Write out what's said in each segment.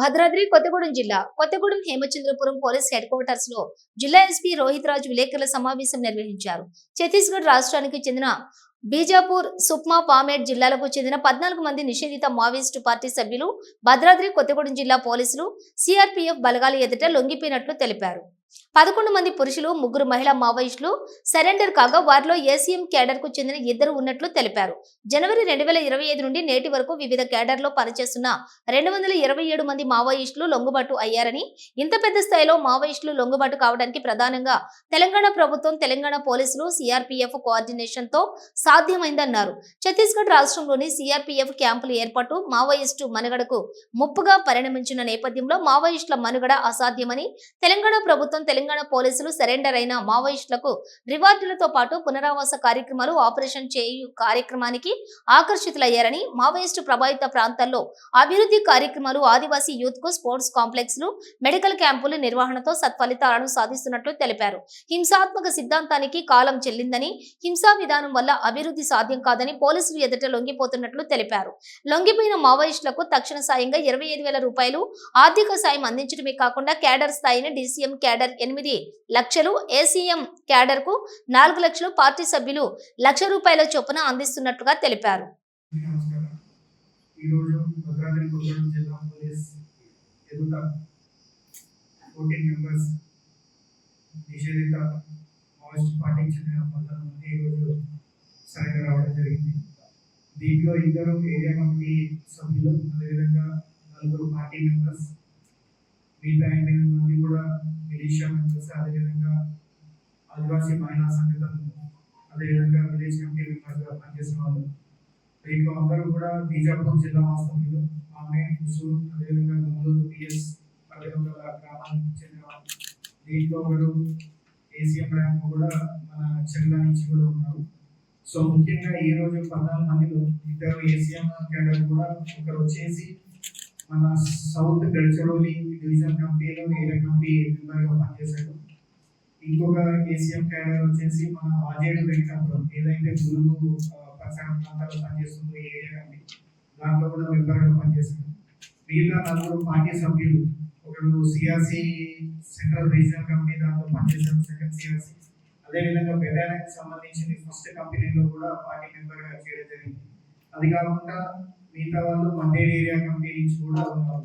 భద్రాద్రి కొత్తగూడెం జిల్లా. Kothagudem Hemachandrapuram police head క్వార్టర్స్లో జిల్లా ఎస్పీ రోహిత్ రాజ్ విలేకరుల సమావేశం నిర్వహించారు. ఛత్తీస్గఢ్ రాష్ట్రానికి చెందిన బీజాపూర్ సుక్మా పామేడ్ జిల్లాలకు చెందిన పద్నాలుగు మంది నిషేధిత మావోయిస్టు పార్టీ సభ్యులు భద్రాద్రి కొత్తగూడెం జిల్లా పోలీసులు సిఆర్పీఎఫ్ బలగాల ఎదుట లొంగిపోయినట్లు తెలిపారు. పదకొండు మంది పురుషులు ముగ్గురు మహిళా మావోయిస్టులు సరెండర్ కాగా వారిలో ఏసీఎం కేడర్కు కు చెందిన ఇద్దరు ఉన్నట్లు తెలిపారు. జనవరి రెండు వేల ఇరవై ఐదు నుండి నేటి వరకు వివిధ కేడర్లో పనిచేస్తున్న రెండు వందల ఇరవై ఏడు మంది మావోయిస్టులు లొంగుబాటు అయ్యారని ఇంత పెద్ద స్థాయిలో మావోయిస్టులు లొంగుబాటు కావడానికి ప్రధానంగా తెలంగాణ ప్రభుత్వం తెలంగాణ పోలీసులు సిఆర్పీఎఫ్ కోఆర్డినేషన్తో సాధ్యమైందన్నారు. ఛత్తీస్గఢ్ రాష్ట్రంలోని సిఆర్పీఎఫ్ క్యాంపుల ఏర్పాటు మావోయిస్టు మనుగడకు ముప్పుగా పరిణమించిన నేపథ్యంలో మావోయిస్టుల మనుగడ అసాధ్యమని తెలంగాణ ప్రభుత్వం తెలంగాణ పోలీసులు సరెండర్ అయిన మావోయిస్టులకు రివార్డులతో పాటు పునరావాస కార్యక్రమాలు ఆపరేషన్ చేయు కార్యక్రమానికి ఆకర్షితులయ్యారని మావోయిస్టు ప్రభావిత ప్రాంతాల్లో అభివృద్ధి కార్యక్రమాలు ఆదివాసీ యూత్కు స్పోర్ట్స్ కాంప్లెక్స్లు మెడికల్ క్యాంపులు నిర్వహణతో సత్ఫలితాలను సాధిస్తున్నట్లు తెలిపారు. హింసాత్మక సిద్ధాంతానికి కాలం చెల్లిందని హింసా విధానం వల్ల అభివృద్ధి సాధ్యం కాదని పోలీసులు ఎదుట లొంగిపోతున్నట్లు తెలిపారు. లొంగిపోయిన మావోయిస్టులకు తక్షణ సాయంగా ఇరవై ఐదు వేల రూపాయలు ఆర్థిక సాయం అందించడమే కాకుండా క్యాడర్ స్థాయిని డీసీఎం క్యాడర్ ఎనిమిది లక్షలు ఏసీఎం క్యాడర్కు నాలుగు లక్షలు పార్టీ సభ్యులు లక్ష రూపాయల చొప్పున అందిస్తున్నట్లుగా తెలిపారు. నిషేధిత మావోయిస్ట్ పార్టీకి చెందిన మంది ఈరోజు జరిగింది దీంట్లో ఇద్దరు ఏరియా కమిటీ సభ్యులు అదేవిధంగా నలుగురు పార్టీ మెంబర్స్ మిగతా ఎనిమిది మంది కూడా మిలీషియా మెంబర్స్ అదేవిధంగా ఆదివాసీ మహిళా సంఘటనలు అదేవిధంగా విలేజ్ కమిటీ మెంబర్స్గా పనిచేసిన వాళ్ళు. దీంట్లో అందరూ కూడా బీజాపూర్ జిల్లా వాస్తవ్యులు. ఆమె హుసూర్ అదేవిధంగా గంగూరు పిఎస్ అదేవిధంగా గ్రామానికి చెందిన వాళ్ళు. దీంట్లో ఒకరు ఏసీఎం ర్యాంక్ కూడా మన చెల్ల నుంచి కూడా ఉన్నారు. సో ముఖ్యంగా ఈ రోజు పద్నాలుగు మందిలో ఇద్దరు ఏసీఎం క్యాడర్ కూడా ఒకరు వచ్చేసి మన సౌత్ గడ్చరోలి డివిజన్ కమిటీలో ఏరియా కమిటీ మెంబర్గా పనిచేశాడు ఇంకొక కేసీఎం క్యాడర్ వచ్చేసి మన ఆజేడు వెంకటాపురం ఏదైతే గురువు ఆ, పరిసర ప్రాంతాల్లో పనిచేస్తుందో ఏరియా కమిటీ దాంట్లో కూడా మెంబర్గా పనిచేశాడు మిగతా నలుగురు పార్టీ సభ్యులు ఒకరు సిఆర్సి సెంట్రల్ రీజనల్ కమిటీ దాంట్లో పనిచేశారు సెకండ్ సిఆర్సి. అదేవిధంగా బెటాలియన్ సంబంధించిన ఫస్ట్ కంపెనీలో కూడా పార్టీ మెంబర్గా చేయడం జరిగింది. అది కాకుండా మిగతా వాళ్ళు మండేడ్ ఏరియా కమిటీ నుంచి కూడా ఉన్నారు.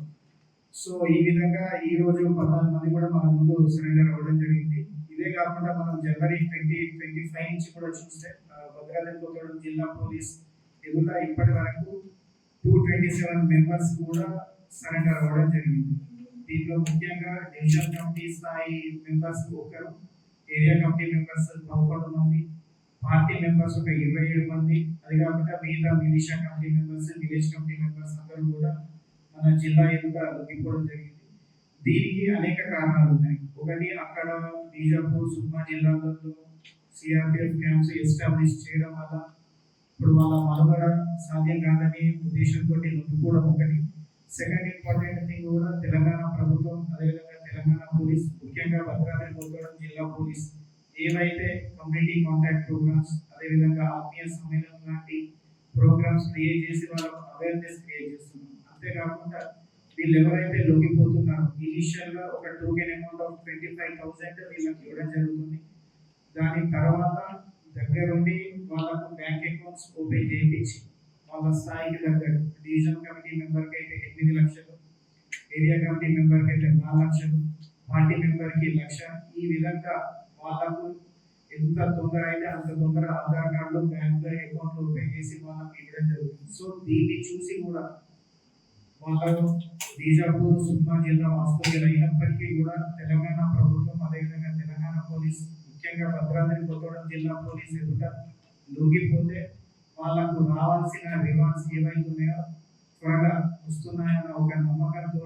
సో ఈ విధంగా ఈ రోజు పద్నాలుగు మంది కూడా మన ముందు సరెండర్ అవ్వడం జరిగింది. ఇదే కాకుండా మనం జనవరి ట్వంటీ ట్వంటీ ఫైవ్ నుంచి కూడా చూస్తే భద్రాద్రి కొత్తగూడెం జిల్లా పోలీస్ ఎదుట ఇప్పటి వరకు టూ ట్వంటీ సెవెన్ మెంబర్స్ కూడా సరెండర్ అవ్వడం జరిగింది. దీంట్లో ముఖ్యంగా డివిజన్ కమిటీ స్థాయి మెంబర్స్ ఒకరు ఏరియా కమిటీ మెంబర్స్ పదకొండు మంది పార్టీ మెంబర్స్ ఒక ఇరవై ఏడు మంది అది కాకుండా మిగతా militia committee members village committee members అందరూ కూడా మన జిల్లా ఎదుట ఇవ్వడం జరిగింది. దీనికి అనేక కారణాలు ఉన్నాయి. ఒకటి అక్కడ బీజాపూర్ సుక్మా జిల్లాలలో సిఆర్పిఎఫ్ క్యాంప్స్ ఎస్టాబ్లిష్ చేయడం వల్ల ఇప్పుడు వాళ్ళ మనుగడ సాధ్యం కాదని ఉద్దేశంతో నొప్పుకోవడం ఒకటి. సెకండ్ ఇంపార్టెంట్ థింగ్ కూడా తెలంగాణ ప్రభుత్వం అదేవిధంగా తెలంగాణ పోలీస్ ముఖ్యంగా భద్రాద్రి కొత్తగూడెం జిల్లా పోలీస్ ఏవైతే కమ్యూనిటీ కాంటాక్ట్ ప్రోగ్రామ్స్ అదేవిధంగా ఆత్మీయ సమ్మేళనం లాంటి ప్రోగ్రామ్స్ క్రియేట్ చేసి వాళ్ళకు అవేర్నెస్ క్రియేట్ చేస్తున్నాం. అంతేకాకుండా వీళ్ళు ఎవరైతే లొంగిపోతున్నారో ఇనిషియల్గా ఒక token amount of twenty five thousand వీళ్ళకి ఇవ్వడం జరుగుతుంది. దాని తర్వాత దగ్గరుండి వాళ్ళకు బ్యాంక్ అకౌంట్స్ ఓపెన్ చేయించి వాళ్ళ స్థాయికి దగ్గర డివిజన్ కమిటీ మెంబర్కి అయితే ఎనిమిది లక్షలు ఏరియా కమిటీ మెంబర్కి అయితే నాలుగు లక్షలు పార్టీ మెంబర్కి లక్ష ఈ విధంగా వాళ్ళకు ఎంత తొందర అయితే అంత తొందర ఆధార్ కార్డులు బ్యాంక్ అకౌంట్లు ఓపెన్ చేసి వాళ్ళకి ఇవ్వడం జరుగుతుంది సో దీన్ని చూసి కూడా వాళ్ళు బీజాపూర్ సుక్మా జిల్లా వాస్తవ్యులు అయినప్పటికీ కూడా తెలంగాణ ప్రభుత్వం అదేవిధంగా తెలంగాణ పోలీస్ ముఖ్యంగా భద్రాద్రి కొత్తగూడెం జిల్లా పోలీస్ ఎదుట లొంగిపోతే వాళ్ళకు రావాల్సిన రివార్డ్స్ ఏవైతే ఉన్నాయో త్వరగా వస్తున్నాయన్న ఒక నమ్మకంతో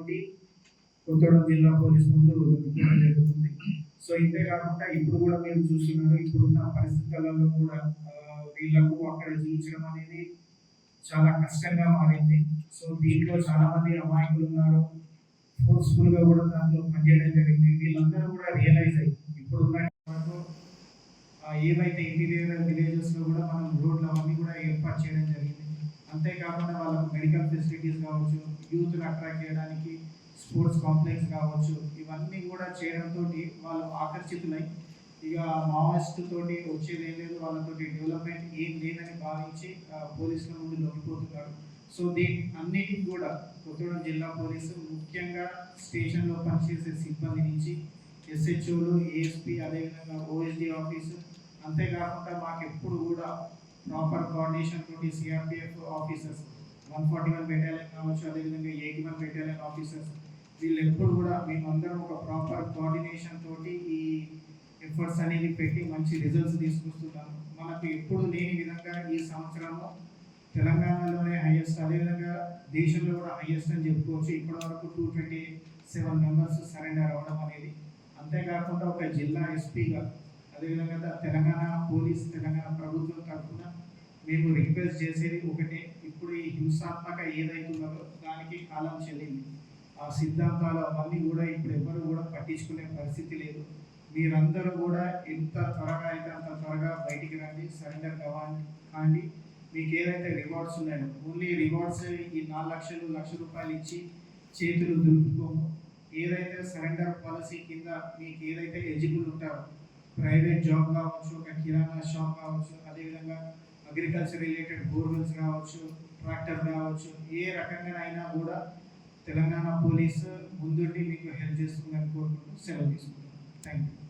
కొత్తగూడెం జిల్లా పోలీస్ ముందు లొంగిపోవడం జరుగుతుంది. సో ఇంతే కాకుండా ఇప్పుడు కూడా మీరు చూస్తున్నారు ఇప్పుడున్న పరిస్థితులలో కూడా వీళ్ళకు అక్కడ జీవించడం అనేది చాలా కష్టంగా మారింది. సో దీంట్లో చాలా మంది అమాయకులు ఉన్నారు. ఫోర్స్ఫుల్గా కూడా దాంట్లో పనిచేయడం జరిగింది. వీళ్ళందరూ కూడా రియలైజ్ అయ్యి ఇప్పుడు వరకు ఏవైతే ఇంటీరియర్ విలేజెస్లో కూడా మనం రోడ్లు అవన్నీ కూడా ఏర్పాటు చేయడం జరిగింది. అంతేకాకుండా వాళ్ళకు మెడికల్ ఫెసిలిటీస్ కావచ్చు యూత్ అట్రాక్ట్ చేయడానికి స్పోర్ట్స్ కాంప్లెక్స్ కావచ్చు ఇవన్నీ కూడా చేయడంతో వాళ్ళు ఆకర్షితులై ఇక మావోయిస్ట్ తోటి వచ్చేది ఏం లేదు వాళ్ళతోటి డెవలప్మెంట్ ఏం లేదని భావించి పోలీసుల ముందు లొంగిపోతున్నారు. సో దీని అన్నిటికి కూడా కొత్తగూడెం జిల్లా పోలీసు ముఖ్యంగా స్టేషన్లో పనిచేసే సిబ్బంది నుంచి ఎస్హెచ్ఓలు ఏఎస్పీ అదేవిధంగా ఓఎస్డి ఆఫీసు అంతేకాకుండా మాకు ఎప్పుడు కూడా ప్రాపర్ కోఆర్డినేషన్ తోటి CRPF officers one forty one battalion కావచ్చు అదేవిధంగా ఎయిటీ వన్ బెటాలియన్ ఆఫీసర్స్ వీళ్ళు ఎప్పుడు కూడా మేమందరం ఒక ప్రాపర్ కోఆర్డినేషన్ తోటి ఈ ఎఫర్ట్స్ అనేది పెట్టి మంచి రిజల్ట్స్ తీసుకొస్తున్నాము. మనకు ఎప్పుడు లేని విధంగా ఈ సంవత్సరము తెలంగాణలోనే హైయెస్ట్ అదేవిధంగా దేశంలో కూడా హైయెస్ట్ అని చెప్పుకోవచ్చు. ఇప్పటి వరకు two twenty seven members surrender అవ్వడం అనేది అంతేకాకుండా ఒక జిల్లా ఎస్పీగా అదేవిధంగా తెలంగాణ పోలీస్ తెలంగాణ ప్రభుత్వం తరఫున మేము రిక్వెస్ట్ చేసేది ఒకటే. ఇప్పుడు ఈ హింసాత్మక ఏదైతున్నదో దానికి కాలం చెల్లింది. ఆ సిద్ధాంతాలు అవన్నీ కూడా ఇప్పుడు ఎవరు కూడా పట్టించుకునే పరిస్థితి లేదు. మీరందరూ కూడా ఎంత త్వరగా అయితే అంత త్వరగా బయటికి రండి సరెండర్ కావాలి కాండి. మీకు ఏదైతే రివార్డ్స్ ఉన్నాయో ఓన్లీ రివార్డ్స్ ఈ నాలుగు లక్షలు లక్ష రూపాయలు ఇచ్చి చేతులు దులుపుకోము ఏదైతే సరెండర్ పాలసీ కింద మీకు ఏదైతే ఎలిజిబుల్ ఉంటారో ప్రైవేట్ జాబ్ కావచ్చు ఒక కిరాణా షాప్ కావచ్చు అదేవిధంగా అగ్రికల్చర్ రిలేటెడ్ బోర్వెల్స్ కావచ్చు ట్రాక్టర్ కావచ్చు ఏ రకంగా అయినా కూడా తెలంగాణ పోలీసు ముందుండి మీకు హెల్ప్ చేస్తుందని కోరుకుంటూ సెలవు తీసుకుంటాను థ్యాంక్ యూ